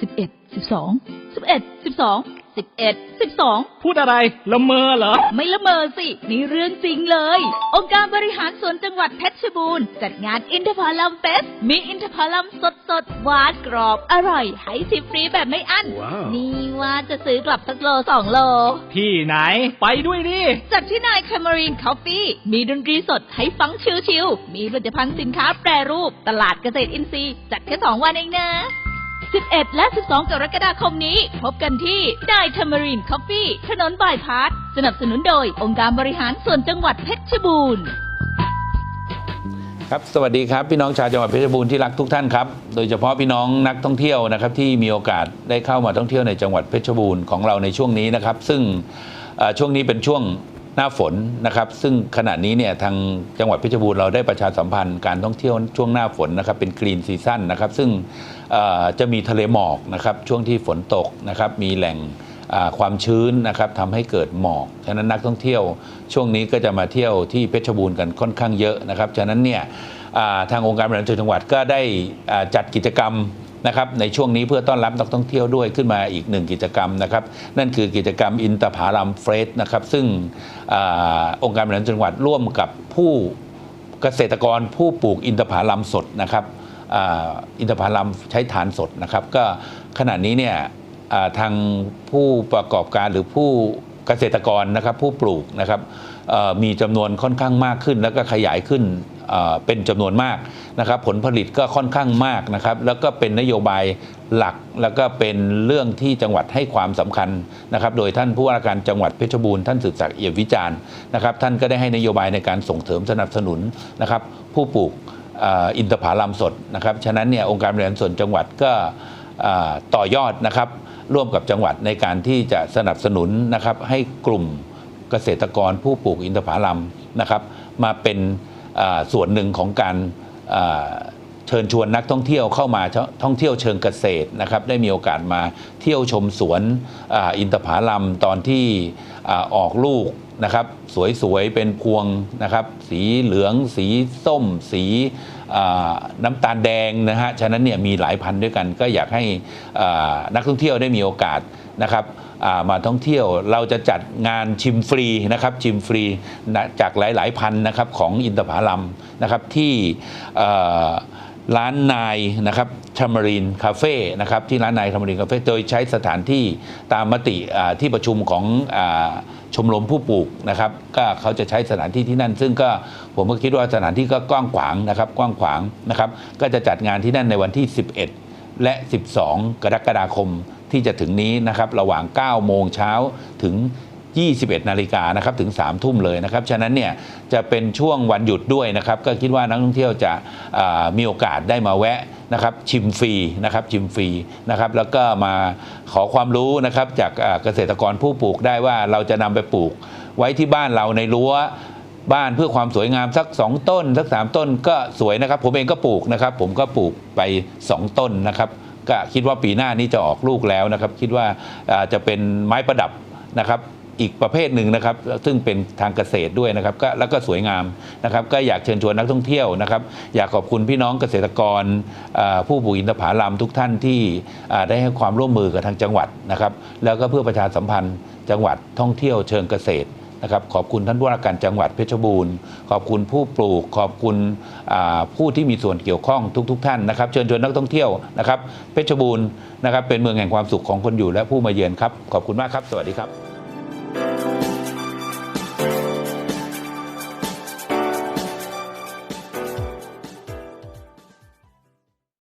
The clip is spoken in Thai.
สิบเอ็ดสิบสองสิบเอ็ดสิบสองสิบเอ็ดสิบสองพูดอะไร ละเมอเหรอ ไม่ละเมอสิ นี่เรื่องจริงเลย องค์การบริหารส่วนจังหวัดเพชรบูรณ์ จัดงานอินทผลัมเฟส มีอินทผลัมสดสดๆหวานกรอบ อร่อย ให้ชิมฟรีแบบไม่อั้นว้าวนี่ว่าจะซื้อกลับสักโลสองโล ที่ไหน ไปด้วยดิ จัดที่นายแคมเมรีนคอฟฟี่ มีดนตรีสดให้ฟังชิลๆมีผลิตภัณฑ์สินค้าแปรรูป ตลาดเกษตรอินทรีย์ จัดแค่สองวันเองนะ 11 และ 12 กรกฎาคมนี้ พบกันที่นายแคมเมรีนคอฟฟี่ถนนบายพาสสนับสนุนโดยองค์การบริหารส่วนจังหวัดเพชรบูรณ์ครับสวัสดีครับ พี่น้องชาวจังหวัดเพชรบูรณ์ที่รักทุกท่านครับ โดยเฉพาะพี่น้องนักท่องเที่ยวนะครับที่มีโอกาสได้เข้ามาท่องเที่ยวในจังหวัดเพชรบูรณ์ของเราในช่วงนี้นะครับ ซึ่งช่วงนี้เป็นช่วงหน้าฝนนะครับซึ่งขณะนี้เนี่ยทางจังหวัดเพชรบูรณ์เราได้ประชาสัมพันธ์การท่องเที่ยวช่วงหน้าฝนนะครับเป็นกรีนซีซั่นนะครับซึ่ง จะมีทะเลหมอกนะครับช่วงที่ฝนตกนะครับมีแหล่งความชื้นนะครับทำให้เกิดหมอก ฉะนั้นนักท่องเที่ยวช่วงนี้ก็จะมาเที่ยวที่เพชรบูรณ์กันค่อนข้างเยอะนะครับ ฉะนั้นเนี่ยทางองค์การบริหารส่วนจังหวัดก็ได้จัดกิจกรรมนะครับในช่วงนี้เพื่อต้อนรับนักท่องเที่ยวด้วยขึ้นมาอีกหนึ่งกิจกรรมนะครับ นั่นคือกิจกรรมอินตผาลัมเฟรชนะครับ ซึ่งอองค์การบริหารจังหวัดร่วมกับผู้เกษตรกรผู้ปลูกอินทผลัมสดนะครับ อินทผลัมใช้ฐานสดนะครับ ก็ขณะนี้เนี่ยทางผู้ประกอบการหรือผู้เกษตรกรนะครับ ผู้ปลูกนะครับมีจำนวนค่อนข้างมากขึ้น แล้วก็ขยายขึ้นเป็นจำนวนมากนะครับ ผลผลิตก็ค่อนข้างมากนะครับ แล้วก็เป็นนโยบายหลักแล้วก็เป็นเรื่องที่จังหวัดให้ความสำคัญนะครับ โดยท่านผู้ว่าราชการจังหวัดเพชรบูรณ์ท่านสืบศักดิ์เอี่ยมวิจารณ์นะครับ ท่านก็ได้ให้นโยบายในการส่งเสริมสนับสนุนนะครับ ผู้ปลูก อินทผลัมสดนะครับฉะนั้นเนี่ยองค์การบริหารส่วนจังหวัดก็ต่อยอดนะครับร่วมกับจังหวัดในการที่จะสนับสนุนนะครับให้กลุ่มเกษตรกรผู้ปลูกอินทผลัมนะครับมาเป็นส่วนหนึ่งของการเชิญชวนนักท่องเที่ยวเข้ามาท่องเที่ยวเชิงเกษตรนะครับได้มีโอกาสมาเที่ยวชมสวนออินทผลัมตอนที่ออกลูก นะครับสวยๆ เป็นพวงนะครับสีเหลือง สีส้ม สีน้ำตาลแดงนะฮะฉะนั้นเนี่ยมีหลายพันธุ์ด้วยกัน ก็อยากให้นักท่องเที่ยวได้มีโอกาสนะครับามาท่องเที่ยวเราจะจัดงานชิมฟรีนะครับชิมฟรีจากหลายๆพันธุ์นะครับของอินทผลัมนะครับที่ ร้านนายนะครับชมรินคาเฟ่นะครับที่ร้านนายชมรินคาเฟ่โดยใช้สถานที่ตามมติที่ประชุมของอชมรมผู้ปลูกนะครับก็เขาจะใช้สถานที่ที่นั่น ซึ่งก็ผมก็คิดว่าสถานที่ก็กว้างขวางนะครับกว้างขวางนะครับก็จะจัดงานที่นั่นในวันที่ 11 และ 12 กรกฎาคมที่จะถึงนี้นะครับระหว่าง 9 โมงเช้าถึง 21 นาฬิกานะครับถึง 3 ทุ่มเลยนะครับ ฉะนั้นเนี่ยจะเป็นช่วงวันหยุดด้วยนะครับ ก็คิดว่านักท่องเที่ยวจะมีโอกาสได้มาแวะนะครับชิมฟรีนะครับชิมฟรีนะครับแล้วก็มาขอความรู้นะครับจากเกษตรกรผู้ปลูกได้ว่าเราจะนำไปปลูก ไว้ที่บ้านเราในรั้วบ้านเพื่อความสวยงามสัก 2 ต้น สัก 3 ต้นก็สวยนะครับ ผมเองก็ปลูกนะครับ ผมก็ปลูกไป 2 ต้นนะครับก็คิดว่าปีหน้านี้จะออกลูกแล้วนะครับ คิดว่าจะเป็นไม้ประดับนะครับ อีกประเภทหนึ่งนะครับ ซึ่งเป็นทางเกษตรด้วยนะครับก็แล้วก็สวยงามนะครับ ก็อยากเชิญชวนนักท่องเที่ยวนะครับ อยากขอบคุณพี่น้องเกษตรกรผู้ปลูกอินทผลัมทุกท่านที่ได้ให้ความร่วมมือกับทางจังหวัดนะครับ แล้วก็เพื่อประชาสัมพันธ์จังหวัดท่องเที่ยวเชิงเกษตรนะครับขอบคุณท่านผู้ว่าการจังหวัดเพชรบูรณ์ ขอบคุณผู้ปลูก ขอบคุณผู้ที่มีส่วนเกี่ยวข้องทุกๆท่านนะครับ เชิญชวนนักท่องเที่ยวนะครับ เพชรบูรณ์นะครับเป็นเมืองแห่งความสุขของคนอยู่และผู้มาเยือนครับ ขอบคุณมากครับ สวัสดีครับ